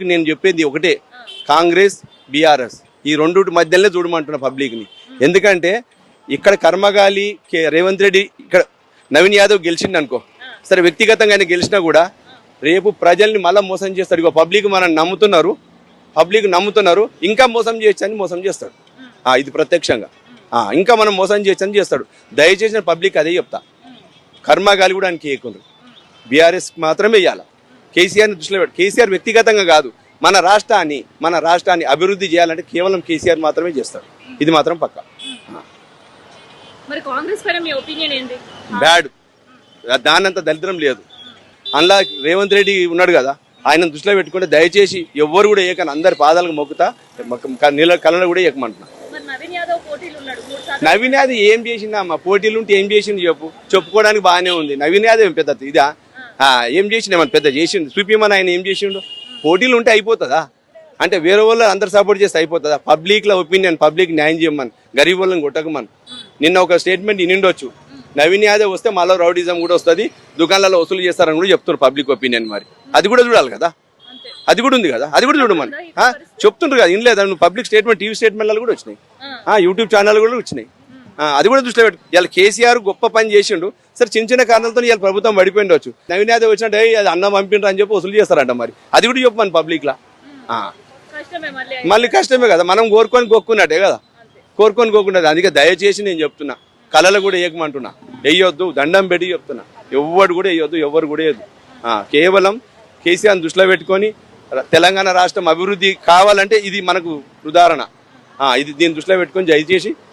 నేను చెప్పేది ఒకటే. కాంగ్రెస్ బీఆర్ఎస్ ఈ రెండు మధ్యలోనే చూడమంటున్న పబ్లిక్ని. ఎందుకంటే ఇక్కడ కర్మగాలి కే- రేవంత్ రెడ్డి ఇక్కడ నవీన్ యాదవ్ గెలిచిండు అనుకో. సరే వ్యక్తిగతంగా ఆయన గెలిచినా కూడా రేపు ప్రజల్ని మళ్ళీ మోసం చేస్తాడు ఇక పబ్లిక్ మనం నమ్ముతున్నారు. పబ్లిక్ నమ్ముతున్నారు. ఇంకా మోసం చేయొచ్చని మోసం చేస్తాడు ఇది ప్రత్యక్షంగా. ఇంకా మనం మోసం చేయొచ్చని చేస్తాడు. దయచేసి పబ్లిక్ అదే చెప్తా. కర్మగాలి కూడా ఆయనకి వేయకుండా. బీఆర్ఎస్ మాత్రమే వేయాలి? కేసీఆర్ని దృష్టిలో పెట్టు కేసీఆర్ వ్యక్తిగతంగా కాదు. మన రాష్ట్రాన్ని మన రాష్ట్రాన్ని అభివృద్ధి చేయాలంటే కేవలం కేసీఆర్ మాత్రమే చేస్తాడు ఇది మాత్రం పక్క. మీ బ్యాడ్. దానంత దరిద్రం లేదు. అందులో రేవంత్ రెడ్డి ఉన్నాడు కదా ఆయన దృష్టిలో పెట్టుకుంటే దయచేసి ఎవ్వరు కూడా ఏకని అందరి పాదాలకు మొక్కుతా మొక్క- నీళ్ళ కళ్ళను కూడా ఏకమంటున్నా. నవీన్ యాదవ్ ఏం చేసిందా అమ్మ? పోటీలు ఉంటే ఏం చేసింది చెప్పు. చెప్పుకోవడానికి బాగానే ఉంది. నవీన్ యాదవ్ ఏం పెద్ద ఇదా? ఏం చేసిండు? ఏమన్నా పెద్ద చేసిండు? చూపిమని ఆయన ఏం చేసిండు? పోటీలు ఉంటే అయిపోతుందా? అంటే వేరే వాళ్ళు అందరు సపోర్ట్ చేస్తే అయిపోతుందా? పబ్లిక్లో ఒపీనియన్ పబ్లిక్ న్యాయం చేయమని గరీబ్ వాళ్ళని కొట్టకమని. నిన్న ఒక స్టేట్మెంట్ ఇనిండొచ్చు. నవీన్ యాదవ్ వస్తే మళ్ళీ రౌడిజం కూడా వస్తుంది దుకాణాలలో వసూలు చేస్తారని కూడా చెప్తున్నారు పబ్లిక్ ఒపీనియన్ మరి. అది కూడా చూడాలి కదా? అది కూడా ఉంది కదా? అది కూడా చూడమని చెప్తుండ్రు కదా ఇన్లేదా? నువ్వు పబ్లిక్ స్టేట్మెంట్ టీవీ స్టేట్మెంట్లు కూడా వచ్చినాయి. ఆ, యూట్యూబ్ ఛానల్ కూడా వచ్చినాయి. అది కూడా దృష్టిలో పెట్టు. ఇవాళ కేసీఆర్ గొప్ప పని చేసిండు. సరే చిన్న చిన్న కారణాలతో ఇవాళ ప్రభుత్వం పడిపోయిండొచ్చు నవీన్ యాదవ్ వచ్చినట్టు "ఏయ్, అది అన్నం పంపిండ్రు అని చెప్పి వసూలు చేస్తారంట మరి. అది కూడా చెప్పమని పబ్లిక్ లా. ఆ, కష్టమే మళ్ళీ కష్టమే కదా. మనం కోరుకొని కొక్కున్నట్టే కదా. కోరుకొని కోకున్నది అందుకే దయచేసి నేను చెప్తున్నా. కళలు కూడా ఏకమంటున్నా వెయ్యొద్దు దండం పెట్టి చెప్తున్నా. ఎవ్వడు కూడా వేయొద్దు ఎవరు కూడా వేయద్దు కేవలం కేసీఆర్ దృష్టిలో పెట్టుకొని తెలంగాణ రాష్ట్రం అభివృద్ధి కావాలంటే ఇది మనకు ఉదాహరణ. ఆ, ఇది దీని దృష్టిలో పెట్టుకొని దయచేసి